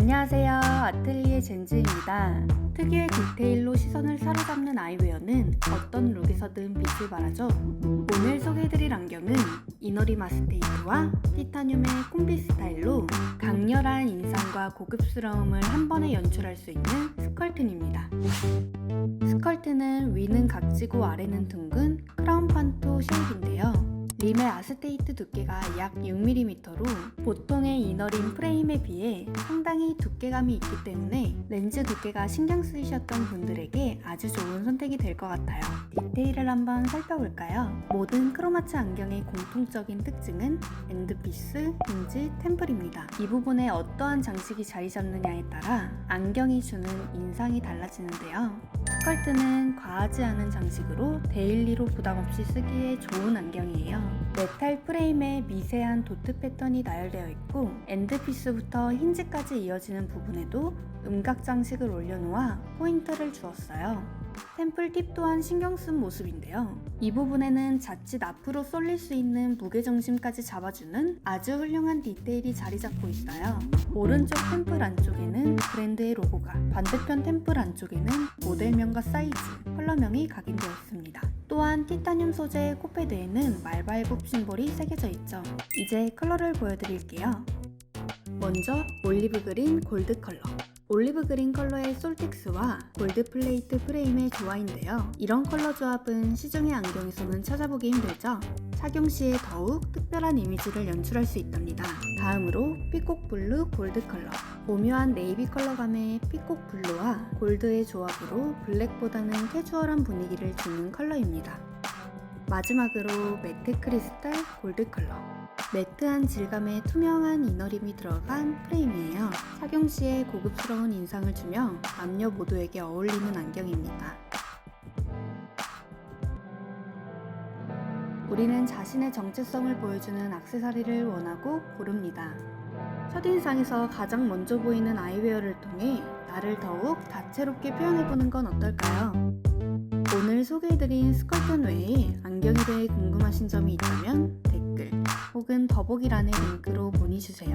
안녕하세요. 아틀리에 젠즈입니다. 특유의 디테일로 시선을 사로잡는 아이웨어는 어떤 룩에서든 빛을 발하죠. 오늘 소개해드릴 안경은 이너리 마스테이트와 티타늄의 콤비 스타일로 강렬한 인상과 고급스러움을 한 번에 연출할 수 있는 스컬튼입니다. 스컬트는 위는 각지고 아래는 둥근 크라운 판토 쉐입인데요. 림의 아스테이트 두께가 약 6mm로 보통의 이너림 프레임에 비해 상당히 두께감이 있기 때문에 렌즈 두께가 신경 쓰이셨던 분들에게 아주 좋은 선택이 될 것 같아요. 디테일을 한번 살펴볼까요? 모든 크로마츠 안경의 공통적인 특징은 엔드피스, 힌지, 템플입니다. 이 부분에 어떠한 장식이 자리 잡느냐에 따라 안경이 주는 인상이 달라지는데요. 스컬트는 과하지 않은 장식으로 데일리로 부담 없이 쓰기에 좋은 안경이에요. 메탈 프레임에 미세한 도트 패턴이 나열되어 있고 엔드피스부터 힌지까지 이어지는 부분에도 음각 장식을 올려놓아 포인트를 주었어요. 템플 팁 또한 신경 쓴 모습인데요. 이 부분에는 자칫 앞으로 쏠릴 수 있는 무게중심까지 잡아주는 아주 훌륭한 디테일이 자리 잡고 있어요. 오른쪽 템플 안쪽에는 브랜드의 로고가, 반대편 템플 안쪽에는 모델명과 사이즈, 컬러명이 각인되어 있습니다. 또한 티타늄 소재의 코패드에는 말발굽 심볼이 새겨져 있죠. 이제 컬러를 보여드릴게요. 먼저 올리브 그린 골드 컬러. 올리브 그린 컬러의 솔텍스와 골드 플레이트 프레임의 조화인데요. 이런 컬러 조합은 시중의 안경에서는 찾아보기 힘들죠. 착용 시에 더욱 특별한 이미지를 연출할 수 있답니다. 다음으로 피콕 블루 골드 컬러. 오묘한 네이비 컬러감의 피콕 블루와 골드의 조합으로 블랙보다는 캐주얼한 분위기를 주는 컬러입니다. 마지막으로 매트 크리스탈 골드 컬러. 매트한 질감의 투명한 이너림이 들어간 프레임이에요. 착용 시에 고급스러운 인상을 주며 남녀 모두에게 어울리는 안경입니다. 우리는 자신의 정체성을 보여주는 악세사리를 원하고 고릅니다. 첫인상에서 가장 먼저 보이는 아이웨어를 통해 나를 더욱 다채롭게 표현해보는 건 어떨까요? 오늘 소개해드린 스컬튼 외에 안경에 대해 궁금하신 점이 있다면 댓글 혹은 더보기란의 링크로 문의주세요.